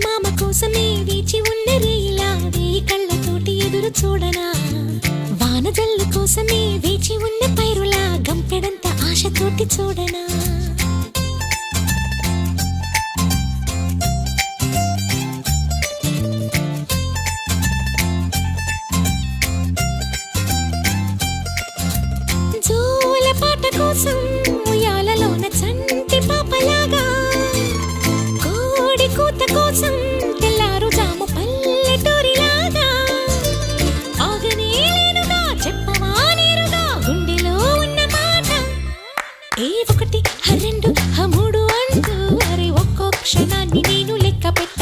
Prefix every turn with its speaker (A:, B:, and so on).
A: చందమామ కోసమే వేచి ఉన్న రేయిలా కళ్ళతోటి ఎదురు చూడనా? వానజల్లు కోసమే వేచి ఉన్న పైరులా గంపెడంత ఆశతోటి చూడనా? కోసం తెల్లారు జాము పల్లెటూరిలాగా. ఆగనే లేనుగా చెప్పవా నేరుగా గుండెలో ఉన్న మాట. ఏ ఒకటి హ రెండు హ మూడు అంటూ అరే ఒక్కో క్షణాన్ని నేను లెక్క పెట్టి.